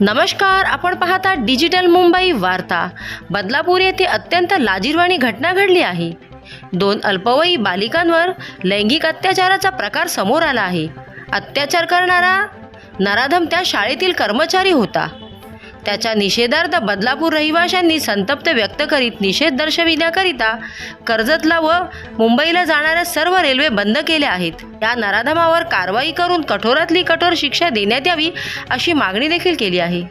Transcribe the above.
नमस्कार आपण पाहता डिजिटल मुंबई वार्ता. बदलापूर येथे अत्यंत लाजीरवाणी घटना घडली आहे. दोन अल्पवयी बालिकांवर लैंगिक अत्याचाराचा प्रकार समोर आला आहे. अत्याचार करणारा नराधम त्या शाळेतील कर्मचारी होता. त्याच्या निषेधार्थ बदलापूर रहिवाशांनी संतप्त व्यक्त करीत निषेध दर्शविण्याकरिता कर्जतला व मुंबईला जाणाऱ्या सर्व रेल्वे बंद केल्या आहेत. या नराधमावर कारवाई करून कठोरातली कठोर शिक्षा देण्यात यावी अशी मागणी देखील केली आहे.